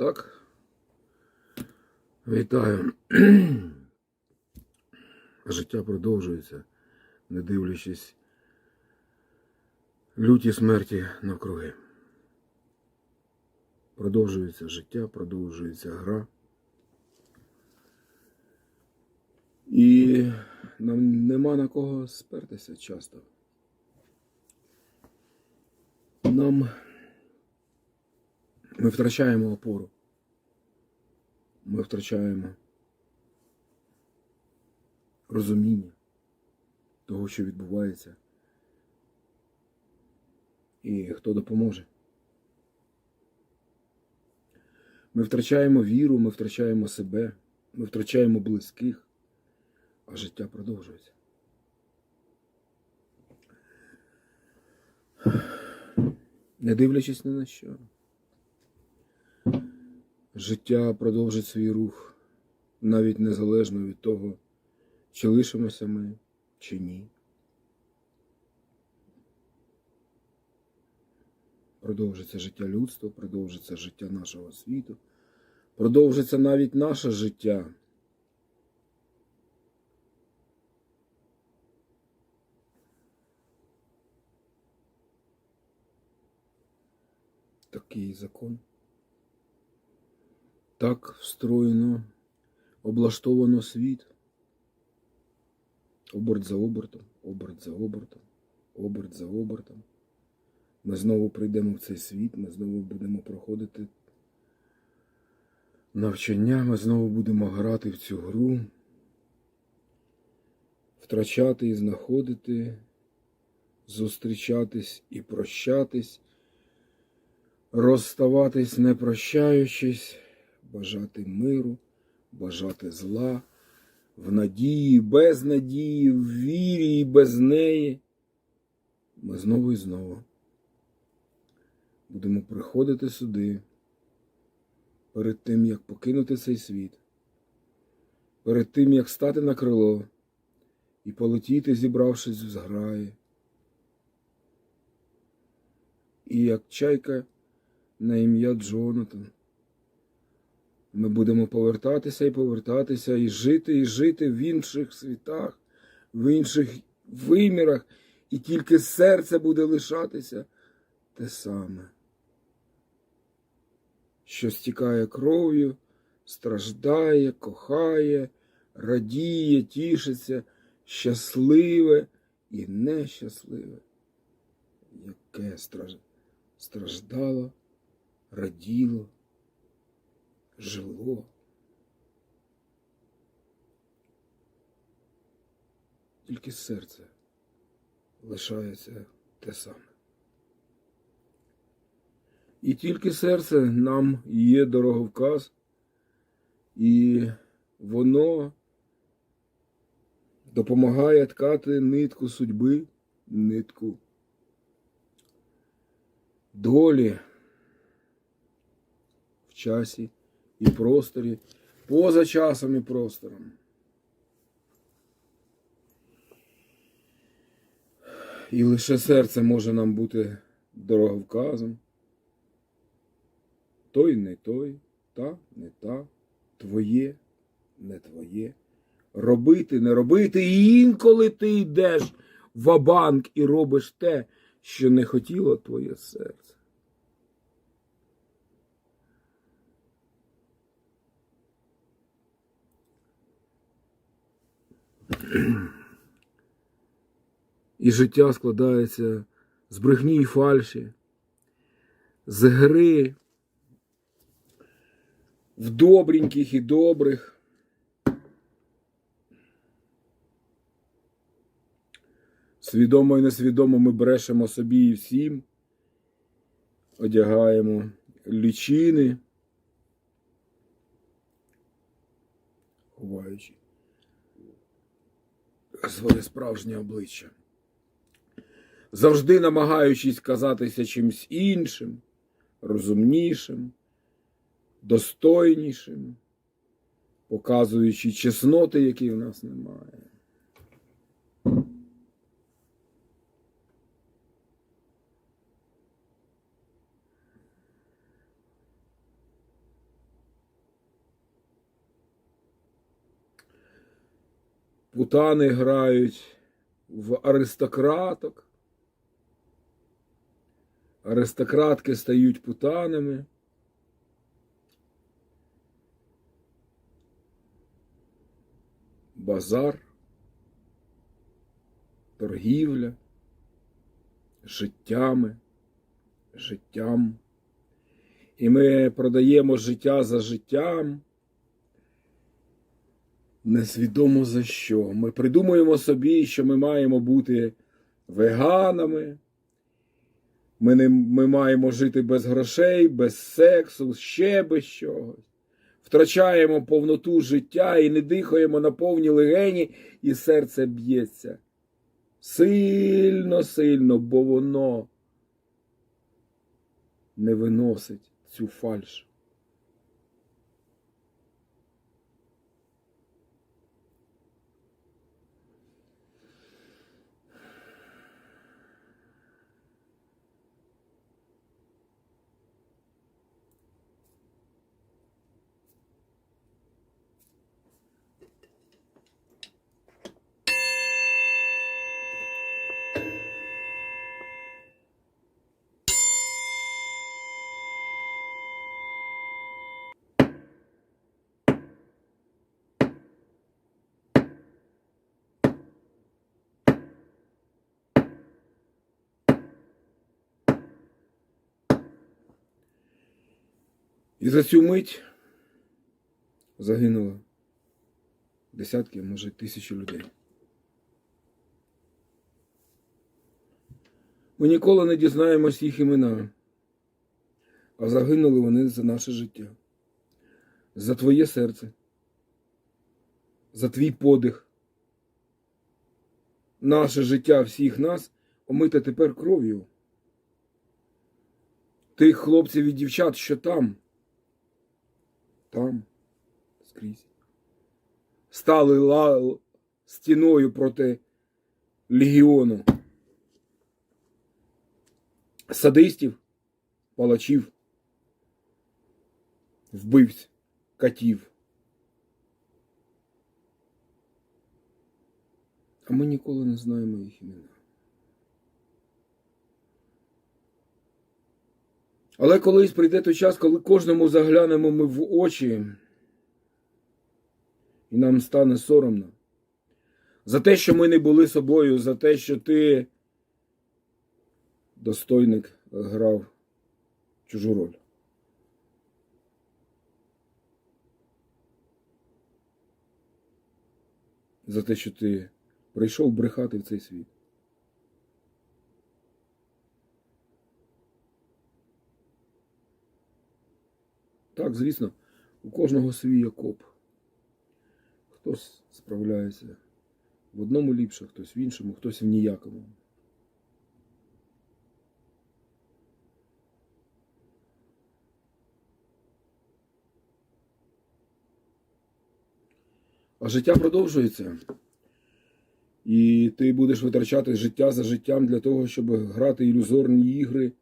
Так. Вітаю. Життя продовжується, не дивлячись люті смерті навкруги. Продовжується життя, продовжується гра. І нам нема на кого спертися часто. Нам ми втрачаємо опору. Ми втрачаємо розуміння того, що відбувається. І хто допоможе. Ми втрачаємо віру, ми втрачаємо себе, ми втрачаємо близьких, а життя продовжується. Не дивлячись ні на що. Життя продовжить свій рух навіть незалежно від того, чи лишимося ми, чи ні. Продовжиться життя людства, продовжиться життя нашого світу, продовжиться навіть наше життя. Такий закон. Так встроєно, облаштовано світ. Оберт за обертом, оберт за обертом, оберт за обертом. Ми знову прийдемо в цей світ, ми знову будемо проходити навчання, ми знову будемо грати в цю гру, втрачати і знаходити, зустрічатись і прощатись, розставатись не прощаючись, бажати миру, бажати зла, в надії, без надії, в вірі і без неї. Ми знову і знову будемо приходити сюди перед тим, як покинути цей світ, перед тим, як стати на крило і полетіти, зібравшись в зграї. І як чайка на ім'я Джонатан. Ми будемо повертатися і повертатися, і жити, і жити в інших світах, в інших вимірах, і тільки серце буде лишатися те саме, що стікає кров'ю, страждає, кохає, радіє, тішиться, щасливе і нещасливе, яке страждало, раділо жило. Тільки серце лишається те саме. І тільки серце нам є дороговказ, і воно допомагає ткати нитку судьби, нитку долі в часі і просторі, поза часом і простором. І лише серце може нам бути дороговказом. Той не той, та не та, твоє, не твоє. Робити, не робити. І інколи ти йдеш в банк і робиш те, що не хотіло твоє серце. І життя складається з брехні і фальші, з гри в добреньких і добрих. Свідомо і несвідомо ми брешемо собі і всім, одягаємо лічини, ховаючи своє справжнє обличчя завжди намагаючись казатися чимсь іншим, розумнішим, достойнішим, показуючи чесноти, які в нас немає. Путани грають в аристократок. Аристократки стають путанами. Базар, торгівля, життями, життям. І ми продаємо життя за життям. Несвідомо за що. Ми придумуємо собі, що ми маємо бути веганами. Ми, не, ми маємо жити без грошей, без сексу, ще без чогось. Втрачаємо повноту життя і не дихаємо на повні легені, і серце б'ється. Сильно, сильно, бо воно не виносить цю фальш. І за цю мить загинуло десятки, може, тисячі людей. Ми ніколи не дізнаємось їх імена, а загинули вони за наше життя, за твоє серце, за твій подих. Наше життя всіх нас омите тепер кров'ю. Тих хлопців і дівчат, що там там, скрізь. Стали ла... стіною проти легіону. Садистів, палачів, вбивць, катів. А ми ніколи не знаємо їх імена. Але колись прийде той час, коли кожному заглянемо ми в очі, і нам стане соромно за те, що ми не були собою, за те, що ти, достойник, грав чужу роль. За те, що ти прийшов брехати в цей світ. Так, звісно, у кожного свій окоп. Хтось справляється в одному ліпше, хтось в іншому, хтось в ніякому. А життя продовжується. І ти будеш витрачати життя за життям для того, щоб грати ілюзорні ігри.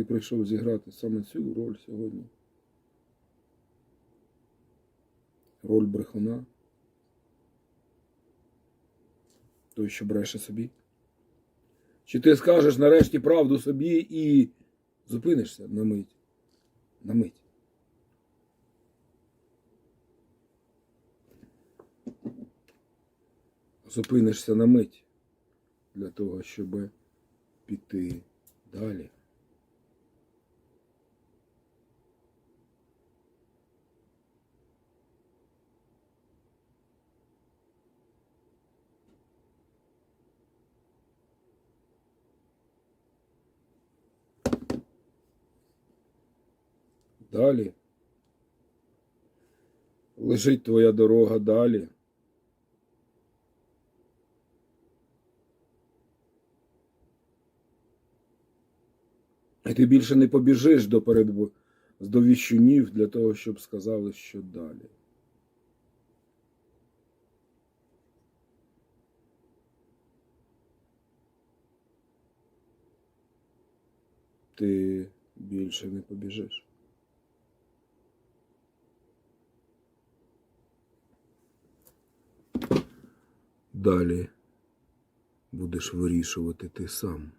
Ти прийшов зіграти саме цю роль сьогодні. Роль брехуна. Той, що бреше собі. Чи ти скажеш нарешті правду собі і зупинишся на мить? На мить. Зупинишся на мить для того, щоб піти далі. Далі. Лежить твоя дорога далі. І ти більше не побіжиш до передбу віщунів для того, щоб сказали, що далі. Ти більше не побіжиш. Далі будеш вирішувати ти сам.